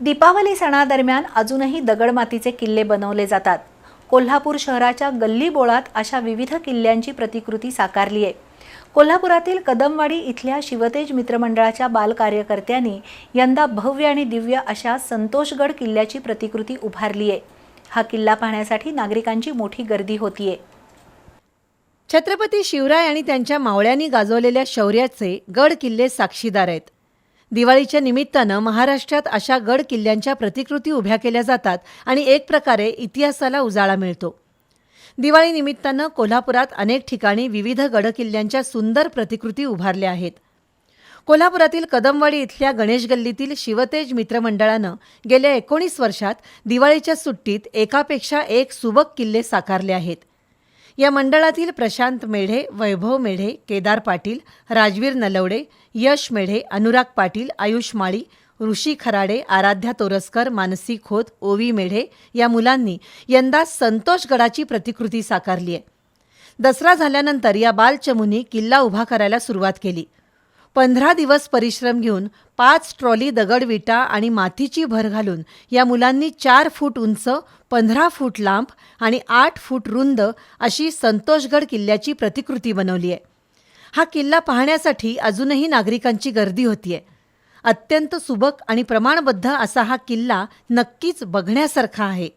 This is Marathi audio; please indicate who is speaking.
Speaker 1: दीपावली सणादरम्यान अजूनही दगडमातीचे किल्ले बनवले जातात. कोल्हापूर शहराच्या गल्ली बोळात अशा विविध किल्ल्यांची प्रतिकृती साकारली आहे कोल्हापुरातील कदमवाडी इथल्या शिवतेज मित्रमंडळाच्या बालकार्यकर्त्यांनी यंदा भव्य आणि दिव्य अशा संतोषगड किल्ल्याची प्रतिकृती उभारली आहे हा किल्ला पाहण्यासाठी नागरिकांची मोठी गर्दी होतीये.
Speaker 2: छत्रपती शिवराय आणि त्यांच्या मावळ्यांनी गाजवलेल्या शौर्याचे गड किल्ले साक्षीदार आहेत. दिवाळीच्या निमित्तानं महाराष्ट्रात अशा गड किल्ल्यांच्या प्रतिकृती उभ्या केल्या जातात आणि एक प्रकारे इतिहासाला उजाळा मिळतो. दिवाळी निमित्तानं कोल्हापुरात अनेक ठिकाणी विविध गडकिल्ल्यांच्या सुंदर प्रतिकृती उभारल्या आहेत. कोल्हापुरातील कदमवाडी इथल्या गणेश गल्लीतील शिवतेज मित्रमंडळानं गेल्या एकोणीस वर्षात दिवाळीच्या सुट्टीत एकापेक्षा एक सुबक किल्ले साकारले आहेत. या मंडळातील प्रशांत मेढे वैभव मेढे केदार पाटील राजवीर नलवडे यश मेढे अनुराग पाटील आयुष माळी ऋषी खराडे आराध्या तोरसकर मानसी खोत ओवी मेढे या मुलांनी यंदा संतोषगडाची प्रतिकृती साकारली आहे दसरा झाल्यानंतर या बालचमूंनी किल्ला उभा करायला सुरुवात केली. पंधरा दिवस परिश्रम घेऊन पाच ट्रॉली दगडविटा आणि मातीची भर घालून या मुलांनी चार फूट उंच पंधरा फूट लांब आणि आठ फूट रुंद अशी संतोषगड किल्ल्याची प्रतिकृती बनवली आहे. हा किल्ला पाहण्यासाठी अजूनही नागरिकांची गर्दी होतीये. अत्यंत सुबक आणि प्रमाणबद्ध असा हा किल्ला नक्कीच बघण्यासारखा आहे.